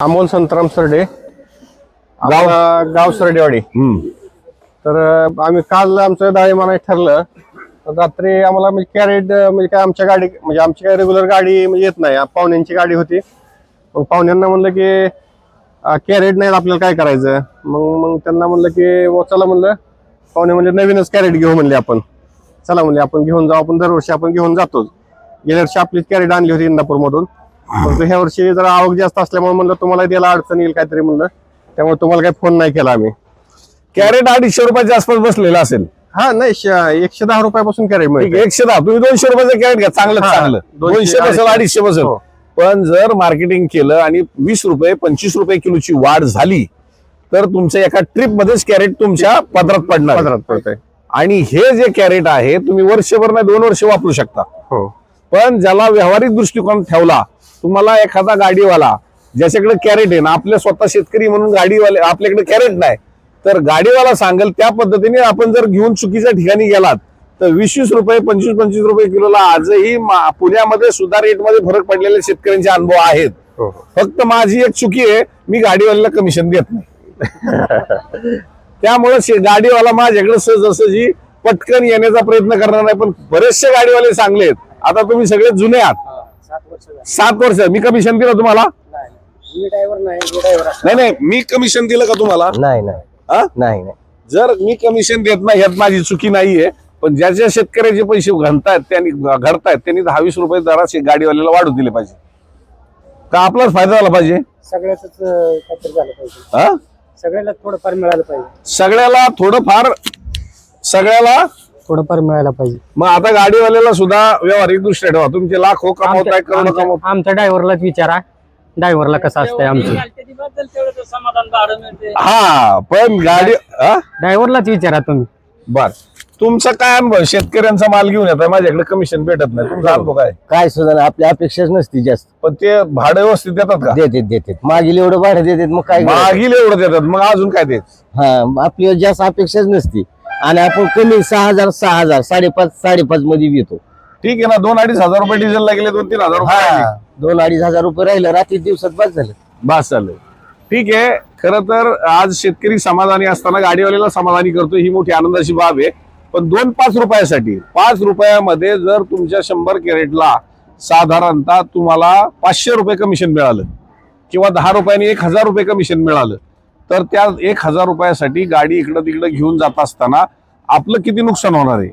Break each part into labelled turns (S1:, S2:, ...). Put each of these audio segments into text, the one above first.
S1: अमोल संतराम सरडे गाव गाव सरडेवाडी. तर आम्ही काल आमचं डाळी मानायचं ठरलं. तर रात्री आम्हाला म्हणजे कॅरेट म्हणजे काय आमच्या गाडी म्हणजे आमची काय रेग्युलर गाडी म्हणजे येत नाही. पाहुण्यांची गाडी होती. मग पाहुण्यांना म्हणलं की कॅरेट नाही आपल्याला काय करायचं? मग मग त्यांना म्हणलं की "बुवा, चला म्हणलं. पाहुणे म्हणजे नवीनच कॅरेट घेऊ म्हणले आपण. चला म्हणले आपण घेऊन जाऊ. आपण दरवर्षी आपण घेऊन जातोच. गेल्या वर्षी आपलीच कॅरेट आणली होती इंदापूरमधून. मग ह्या वर्षी जरा आवक जास्त असल्यामुळे म्हणलं तुम्हाला द्यायला अडचण येईल काहीतरी म्हणलं. त्यामुळे तुम्हाला काही फोन नाही केला आम्ही.
S2: कॅरेट अडीचशे रुपयाच्या आसपास बसलेला असेल.
S1: हा नाही श- एकशे दहा रुपयापासून कॅरेट मिळते.
S2: एकशे दहा. तुम्ही दोनशे रुपयाचं कॅरेट घ्या. चांगलं
S1: हा,
S2: चांगलं.
S1: दोनशे,
S2: दोनशे बसेल
S1: अडीचशे.
S2: अडीचशे बसेल.
S1: हो.
S2: पण जर मार्केटिंग केलं आणि वीस रुपये पंचवीस रुपये किलोची वाढ झाली तर तुमच्या एका ट्रिप मध्येच कॅरेट तुमच्या पदरात पडणार.
S1: पदरात पडतंय.
S2: आणि हे जे कॅरेट आहे तुम्ही वर्षभर नाही दोन वर्ष वापरू शकता.
S1: हो.
S2: पण ज्याला व्यावहारिक दृष्टिकोन ठेवला तुम्हाला एखादा गाडीवाला ज्याच्याकडे कॅरेट आहे ना आपल्या स्वतः शेतकरी म्हणून गाडीवाले आपल्याकडे कॅरेट नाही. तर गाडीवाला सांगेल त्या पद्धतीने आपण जर घेऊन चुकीच्या ठिकाणी गेलात तर वीस वीस रुपये पंचवीस पंचवीस रुपये किलोला आजही पुण्यामध्ये सुद्धा रेटमध्ये फरक पडलेले शेतकऱ्यांचे अनुभव आहेत.
S1: हो हो.
S2: फक्त माझी एक चुकी आहे मी गाडीवाल्याला कमिशन देत नाही. त्यामुळे गाडीवाला माझ्याकडे सहजासहजी पटकन येण्याचा प्रयत्न करणार नाही पण बरेचसे गाडीवाले चांगले आहेत आता तुम्ही सगळे जुने आहात. सात वर्ष मी कमिशन दिलं तुम्हाला? नाही नाही. मी कमिशन दिलं का तुम्हाला?
S3: नाही नाही.
S2: हा?
S3: नाही नाही.
S2: जर मी कमिशन देत नाही यात माझी चुकी नाहीये. पण ज्या ज्या शेतकऱ्याचे पैसे घडतायत त्यांनी घडतायत त्यांनी दहा वीस रुपये दरा शे- गाडीवाल्याला वाढू दिले पाहिजे. का आपलाच फायदा झाला पाहिजे?
S4: सगळ्याच काहीतरी झालं पाहिजे.
S2: हा?
S4: सगळ्याला थोडंफार मिळालं पाहिजे.
S2: सगळ्याला थोडंफार सगळ्याला
S4: थोडंफार मिळायला पाहिजे.
S2: मग आता गाडीवाल्याला सुद्धा व्यवहारिक दृष्ट्या ठेवा. तुमचे लाखो कमवताय करोडो
S4: आमच्या
S2: कमवत
S4: आमच्या ड्रायव्हरलाच विचारा. ड्रायव्हरला कसं असतंय आमचं.
S5: समाधान भाडं मिळते
S2: हा पण गाडी हा?
S4: ड्रायव्हरलाच विचारा तुम्ही.
S2: बर. तुमचा काय अनुभव? शेतकऱ्यांचा माल घेऊन येतात माझ्याकडे कमिशन भेटत नाही. तुमचा अनुभव काय?
S3: काय सुद्धा नाही. आपली अपेक्षाच नसती जास्त.
S2: पण ते भाडं व्यवस्थित देतात का?
S3: देतात देतात. मागील एवढं भाडं देतात मग काय करायचं?
S2: मागील एवढं देतात. मग अजून काय देत?
S3: हा मग आपली जास्त अपेक्षाच नसती. आणि आपण कमी सहा हजार सहा हजार साडेपाच साडेपाच मध्ये येतो.
S2: ठीक आहे ना दोन अडीच हजार रुपये डिझेल लागले दोन तीन हजार रुपये
S3: हा. दोन अडीच हजार रुपये राहिलं रात्री दिवसात बस झालं.
S2: बस चालेल ठीक आहे खर तर आज शेतकरी समाधानी असताना गाडीवाल्याला समाधानी करतो ही मोठी आनंदाची बाब आहे. पण दोन पाच रुपयासाठी पाच रुपयामध्ये जर तुमच्या शंभर कॅरेटला साधारणतः तुम्हाला पाचशे रुपये कमिशन मिळालं किंवा दहा रुपयाने एक हजार रुपये कमिशन मिळालं तर त्या एक हजार रुपयासाठी गाडी इकडं तिकडं घेऊन जात असताना आपलं किती नुकसान होणार आहे?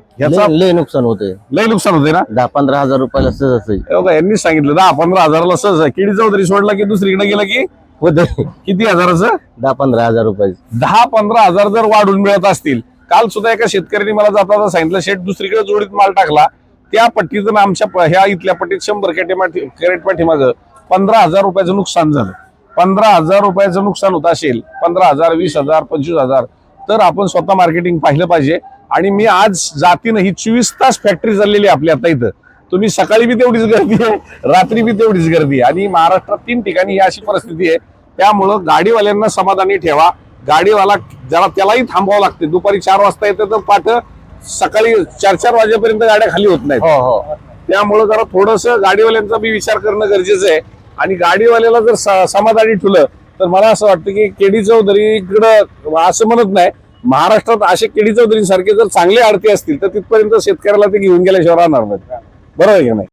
S3: लय नुकसान होतंय.
S2: लय नुकसान होते ना?
S3: दहा पंधरा हजार रुपयाला सहज
S2: हे बघा यांनीच सांगितलं दहा पंधरा हजाराला सहज आहे. केडी चौधरी सोडला की दुसरीकडे गेला की?
S3: होत
S2: किती हजाराचं?
S3: दहा पंधरा हजार रुपयाचं
S2: दहा पंधरा हजार जर वाढून मिळत असतील काल सुद्धा एका शेतकऱ्यांनी मला जाता सांगितलं शेट दुसरीकडे जोडीत माल टाकला त्या पट्टीतून आमच्या प- ह्या इथल्या पट्टीत शंभर कॅरेट कॅरेट पाठीमागं पंधरा हजार रुपयाचं नुकसान झालं. पंधरा हजार रुपयाचं नुकसान होत असेल पंधरा हजार वीस हजार पंचवीस हजार तर आपण स्वतः मार्केटिंग पाहिलं पाहिजे. आणि मी आज जातीनं ही चोवीस तास फॅक्टरी चाललेली आहे आपली आता इथं. तुम्ही सकाळी बी तेवढीच गर्दी आहे रात्री बी तेवढीच गर्दी आहे. आणि महाराष्ट्रात तीन ठिकाणी ही अशी परिस्थिती आहे. त्यामुळं गाडीवाल्यांना समाधानी ठेवा. गाडीवाला ज्याला त्यालाही थांबावं लागते. दुपारी चार वाजता येतं तर पाठ सकाळी चार चार वाजेपर्यंत गाड्या खाली होत नाहीत.
S3: हो हो.
S2: त्यामुळं जरा थोडस गाडीवाल्यांचा बी विचार करणं गरजेचं आहे. आणि गाडीवाल्याला जर समाधानी ठुलं तर मला असं वाटतं की केडी चौधरी इकडं असं म्हणत नाही महाराष्ट्रात असे केडी चौधरी सारखे जर चांगले आडते असतील तर तिथपर्यंत शेतकऱ्याला ते घेऊन गेल्याशिवाय राहणार नाही बरोबर आहे की नाही?